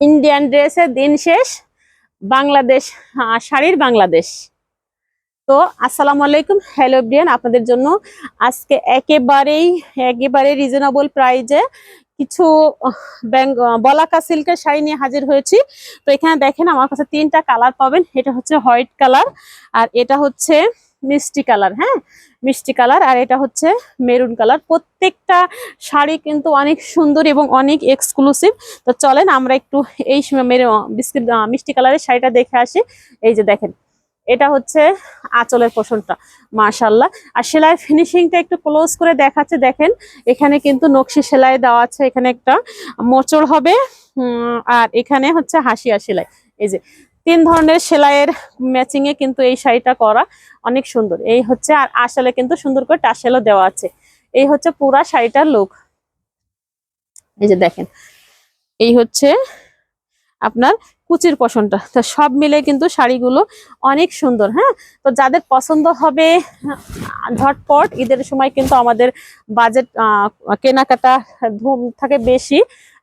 Indian ড্রেসের দিন শেষ, বাংলাদেশ শাড়ির বাংলাদেশ। তো আসসালামু আলাইকুম, হ্যালো ব্রিয়ান আপনাদের জন্য আজকে একেবারেই একেবারে রিজনেবল প্রাইজে কিছু বলাকা সিল্কের শাড়ি নিয়ে হাজির হয়েছি। তো এখানে দেখেন আমার কাছে তিনটা কালার পাবেন, এটা হচ্ছে হোয়াইট কালার আর এটা হচ্ছে মিষ্টি কালার হ্যাঁ? মিষ্টি কালার, আর এটা হচ্ছে মেরুন কালার। প্রত্যেকটা শাড়ি কিন্তু অনেক সুন্দর এবং অনেক এক্সক্লুসিভ তো চলেন আমরা একটু এই বিস্কিট মিষ্টি কালারের শাড়িটা দেখে আসি। এই যে দেখেন, এটা হচ্ছে আঁচলের পোষণটা মাশাল্লাহ আর সেলাইয়ের ফিনিশিংটা একটু ক্লোজ করে দেখাচ্ছে, দেখেন, এখানে কিন্তু নকশি সেলাই দেওয়া আছে, এখানে একটা মোচড় হবে আর এখানে হচ্ছে হাসিয়া সেলাই। এই যে তিন ধরনের সেলাইয়ের ম্যাচিং এ কিন্তু এই শাড়িটা করা অনেক সুন্দর। এই হচ্ছে আর আসলে কিন্তু সুন্দর করে টাসেলও দেওয়া আছে। এই হচ্ছে পুরা শাড়িটার লুক এই যে দেখেন, এই হচ্ছে আপনার কুচির পশনটা। তো সব মিলে কিন্তু শাড়িগুলো অনেক সুন্দর হ্যাঁ? তো যাদের পছন্দ হবে, ঝটপট ঈদের সময় কিন্তু আমাদের বাজেট কেনাকাটা ধুম থাকে বেশি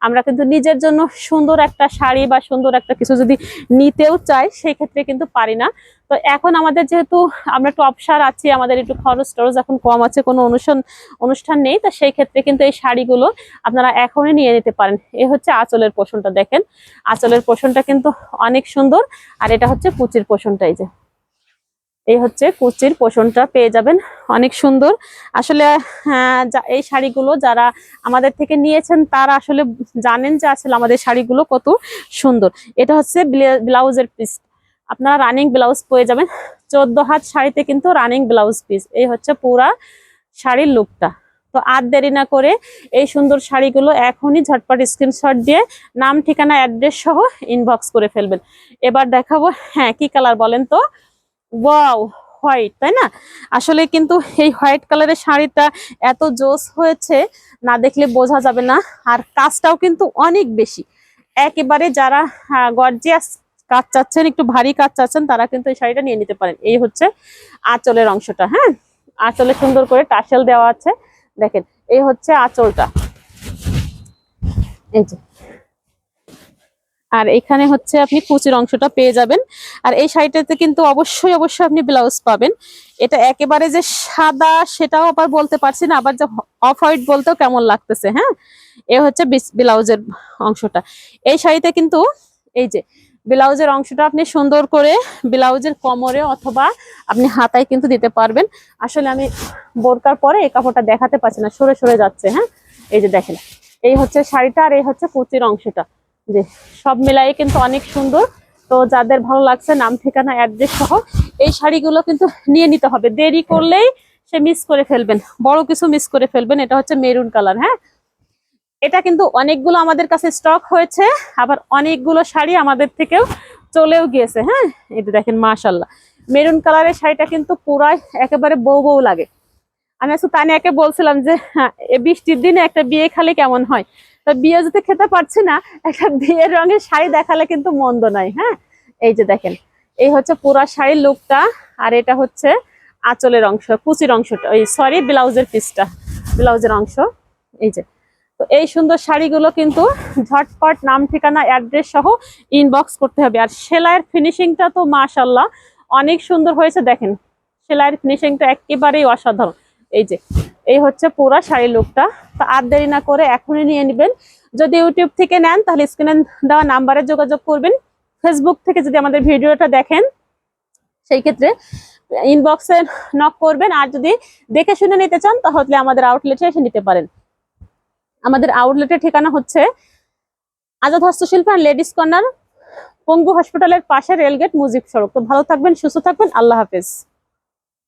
আমরা কিন্তু নিজের জন্য সুন্দর একটা শাড়ি বা সুন্দর একটা কিছু যদি নিতেও চাই সেই ক্ষেত্রে কিন্তু পারি না। তো এখন আমাদের যেহেতু আমরা একটু অপসার আছি, আমাদের একটু খরচ টরচ এখন কম আছে, কোনো অনুষ্ঠান অনুষ্ঠান নেই, তো সেই ক্ষেত্রে কিন্তু এই শাড়িগুলো আপনারা এখনই নিয়ে নিতে পারেন। এ হচ্ছে আঁচলের পোষণটা, দেখেন। আঁচলের পোষণটা কিন্তু অনেক সুন্দর, আর এটা হচ্ছে কুচির পোষণটাই যে। এই হচ্ছে কুচির পোষণটা পেয়ে যাবেন। অনেক সুন্দর। আসলে হ্যাঁ, এই শাড়িগুলো যারা আমাদের থেকে নিয়েছেন তারা আসলে জানেন যে আসলে আমাদের শাড়িগুলো কত সুন্দর। এটা হচ্ছে ব্লে- ব্লাউজের পিস আপনারা রানিং ব্লাউজ পেয়ে যাবেন। চোদ্দ হাত শাড়িতে কিন্তু রানিং ব্লাউজ পিস এই হচ্ছে পুরা শাড়ির লুকটা তো আর দেরি না করে এই সুন্দর শাড়িগুলো এখনই ঝটপট স্ক্রিনশট দিয়ে নাম ঠিকানা অ্যাড্রেস সহ ইনবক্স করে ফেলবেন। এবার দেখাবো হ্যাঁ কি কালার বলেন তো? ওয়াও, হোয়াইট, তাই না? আসলে কিন্তু এই হোয়াইট কালারের শাড়িটা এত জোস হয়েছে, না দেখলে বোঝা যাবে না। আর কাজটাও কিন্তু অনেক বেশি। একেবারে যারা গর্জিয়াস কাজ চাচ্ছেন, একটু ভারী কাজ চাচ্ছেন, তারা কিন্তু এই শাড়িটা নিয়ে নিতে পারেন। এই হচ্ছে আঁচলের অংশটা হ্যাঁ? আঁচলে সুন্দর করে টাসেল দেওয়া আছে। দেখেন, এই হচ্ছে আঁচলটা। এই যে আর এখানে হচ্ছে আপনি কুচির অংশটা পেয়ে যাবেন। আর এই শাড়িটাতে কিন্তু অবশ্যই অবশ্যই আপনি ব্লাউজ পাবেন। এটা একেবারে যে সাদা, সেটাও আবার বলতে পারছি না, আবার যে অফ হোয়াইট বলতেও কেমন লাগতেছে হ্যাঁ? এ হচ্ছে ব্লাউজের অংশটা। এই শাড়িতে কিন্তু এই যে ব্লাউজের অংশটা আপনি সুন্দর করে ব্লাউজের কোমরে অথবা আপনি হাতায় কিন্তু দিতে পারবেন। আসলে আমি বোরকার পরে এই কাপড়টা দেখাতে পারছি না, সরে সরে যাচ্ছে হ্যাঁ? এই যে দেখেন, এই হচ্ছে শাড়িটা আর এই হচ্ছে কুচির অংশটা। যে সব মিলাই কিন্তু অনেক সুন্দর। তো যাদের ভালো লাগছে নাম, ঠিকানা অ্যাড্রেস সহ এই শাড়িগুলো কিন্তু নিয়ে নিতে হবে। দেরি করলেই সে মিস করে ফেলবেন। বড় কিছু মিস করে ফেলবেন। এটা হচ্ছে মেরুন কালার হ্যাঁ? এটা কিন্তু অনেকগুলো আমাদের কাছে স্টক হয়েছে, আবার অনেকগুলো শাড়ি আমাদের থেকেও চলেও গিয়েছে হ্যাঁ? এটা দেখেন মাশাল্লাহ মেরুন কালারের শাড়িটা কিন্তু পুরাই একেবারে বউ বউ লাগে। আমি আজকে তানিয়াকে বলছিলাম যে হ্যাঁ বৃষ্টির দিনে একটা বিয়ে খালে কেমন হয়? তা বিয়ে যদি খেতে পারছি না, একটা বিয়ের রঙের শাড়ি দেখালে কিন্তু মন্দ নাই হ্যাঁ? এই যে দেখেন, এই হচ্ছে পুরা শাড়ির লুকটা, আর এটা হচ্ছে আঁচলের অংশ, কুচির অংশটা ওই সরি ব্লাউজের পিসটা ব্লাউজের অংশ, এই যে। তো এই সুন্দর শাড়িগুলো কিন্তু ঝটপট নাম, ঠিকানা অ্যাড্রেস সহ ইনবক্স করতে হবে। আর সেলাইয়ের ফিনিশিংটা তো মাশাল্লাহ অনেক সুন্দর হয়েছে, দেখেন। সেলাইয়ের ফিনিশিংটা একেবারেই অসাধারণ। এই যে এই হচ্ছে পুরা শাড়ি লুকটা তো আর দেরি না করে এখনই নিয়ে নেবেন। যদি ইউটিউব থেকে নেন, তাহলে স্ক্রিনে দেওয়া নাম্বারে যোগাযোগ করবেন। ফেসবুক থেকে যদি আমাদের ভিডিওটা দেখেন, সেই ক্ষেত্রে ইনবক্সে নক করবেন। আর যদি দেখে শুনে নিতে চান, তাহলে আমাদের আউটলেটে এসে নিতে পারেন। আমাদের আউটলেটের ঠিকানা হচ্ছে আজাদ হস্তশিল্প আর লেডিস কর্নার পঙ্গু হসপিটালের পাশে রেলগেট মুজিব সড়ক। তো ভালো থাকবেন, সুস্থ থাকবেন। আল্লাহ হাফেজ।